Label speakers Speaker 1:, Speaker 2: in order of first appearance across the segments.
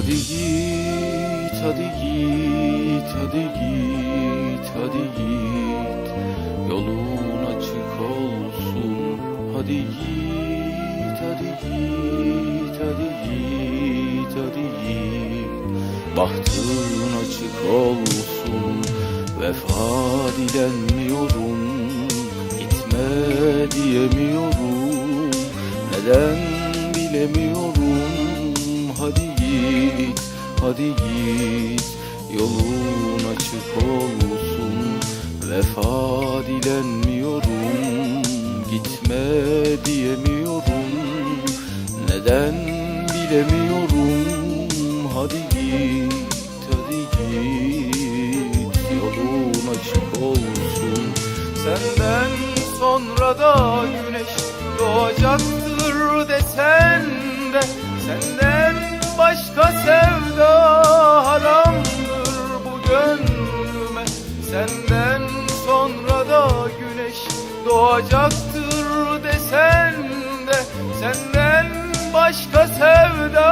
Speaker 1: Hadi git, hadi git, hadi git, hadi git. Yolun açık olsun. Hadi git, hadi git, hadi git, hadi git. Bahtın açık olsun. Vefa dilenmiyorum Gitme diyemiyorum. Neden bilemiyorum? Hadi git, hadi git Yolun açık olsun. Vefa dilenmiyorum Gitme diyemiyorum. Neden bilemiyorum? Hadi git, hadi git Yolun açık olsun. Senden sonra da güneş doğacaktır desen de Senden başka sevda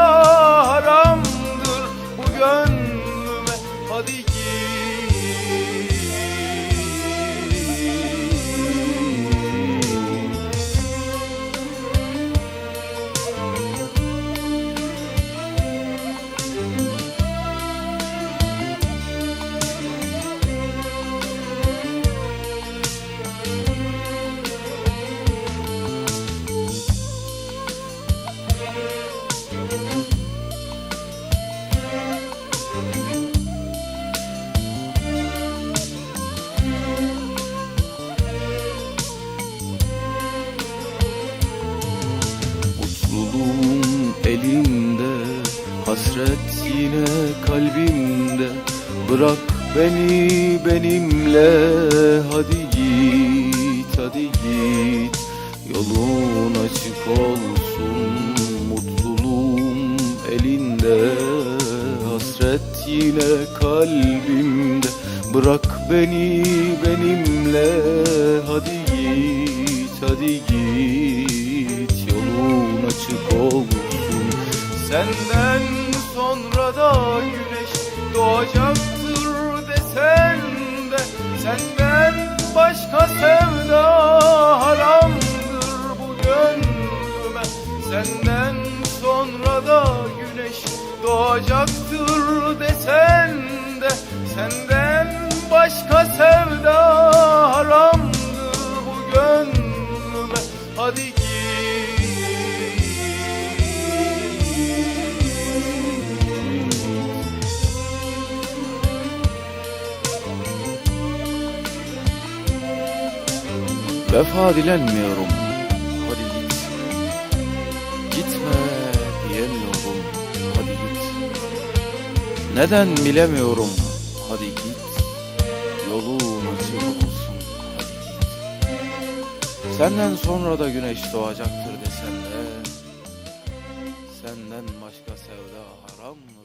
Speaker 1: haramdır. Bu gönlüme Hadi git elimde. Hasret yine kalbimde. Bırak beni benimle. Hadi git hadi git. Yolun açık olsun Mutluluğum elinde. Hasret yine kalbimde. Bırak beni benimle. Hadi git hadi git. Yolun açık olsun Senden sonra da güneş doğacaktır desen de Senden başka sevda haramdır bu gönlüme. Senden sonra da güneş doğacaktır desen de Senden Vefa dilenmiyorum Hadi git. Gitme diyemiyorum. Hadi git. Neden bilemiyorum? Hadi git. Yolun açık olsun. Hadi git. Senden sonra da güneş doğacaktır desen de Senden başka sevda haramdır